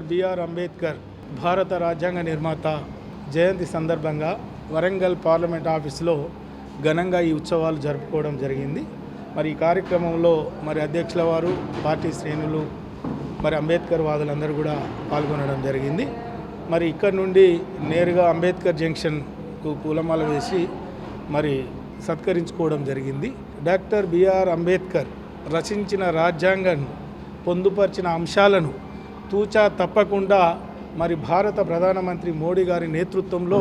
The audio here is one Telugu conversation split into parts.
డాక్టర్ బిఆర్ అంబేద్కర్ భారత రాజ్యాంగ నిర్మాత జయంతి సందర్భంగా వరంగల్ పార్లమెంట్ ఆఫీసులో ఘనంగా ఈ ఉత్సవాలు జరుపుకోవడం జరిగింది. మరి ఈ కార్యక్రమంలో మరి అధ్యక్షుల వారు పార్టీ శ్రేణులు మరి అంబేద్కర్ వాదులందరూ కూడా పాల్గొనడం జరిగింది. మరి ఇక్కడ నుండి నేరుగా అంబేద్కర్ జంక్షన్కు పూలమాల వేసి మరి సత్కరించుకోవడం జరిగింది. డాక్టర్ బిఆర్ అంబేద్కర్ రచించిన రాజ్యాంగం పొందుపరిచిన అంశాలను తూచా తప్పకుండా మరి భారత ప్రధానమంత్రి మోడీ గారి నేతృత్వంలో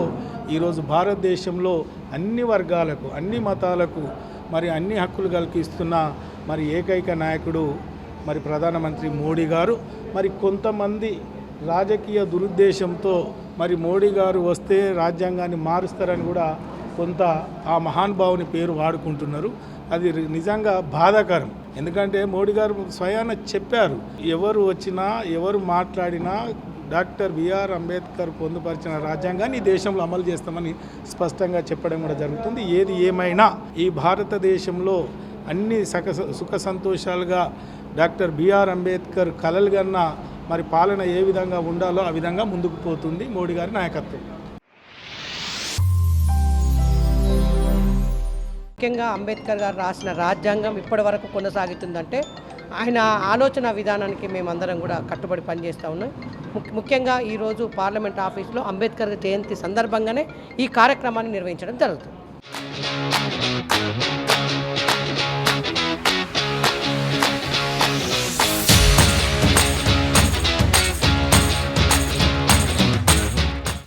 ఈరోజు భారతదేశంలో అన్ని వర్గాలకు అన్ని మతాలకు మరి అన్ని హక్కులు కల్పిస్తున్న మరి ఏకైక నాయకుడు మరి ప్రధానమంత్రి మోడీ గారు. మరి కొంతమంది రాజకీయ దురుద్దేశంతో మరి మోడీ గారు వస్తే రాజ్యాంగాన్ని మారుస్తారని కూడా కొంత ఆ మహానుభావుని పేరు వాడుకుంటున్నారు. అది నిజంగా బాధాకరం. ఎందుకంటే మోడీ గారు స్వయాన చెప్పారు ఎవరు వచ్చినా ఎవరు మాట్లాడినా డాక్టర్ బిఆర్ అంబేద్కర్ పొందుపరిచిన రాజ్యాంగాన్ని ఈ దేశంలో అమలు చేస్తామని స్పష్టంగా చెప్పడం కూడా జరుగుతుంది. ఏది ఏమైనా ఈ భారతదేశంలో అన్ని సక సుఖ సంతోషాలుగా డాక్టర్ బిఆర్ అంబేద్కర్ కలలుగన్న మరి పాలన ఏ విధంగా ఉండాలో ఆ విధంగా ముందుకు పోతుంది మోడీ గారి నాయకత్వం. ముఖ్యంగా అంబేద్కర్ గారు రాసిన రాజ్యాంగం ఇప్పటి వరకు కొనసాగుతుందంటే ఆయన ఆలోచన విధానానికి మేమందరం కూడా కట్టుబడి పనిచేస్తూ ఉన్నాం. ముఖ్యంగా ఈరోజు పార్లమెంట్ ఆఫీస్లో అంబేద్కర్ జయంతి సందర్భంగానే ఈ కార్యక్రమాన్ని నిర్వహించడం జరుగుతుంది.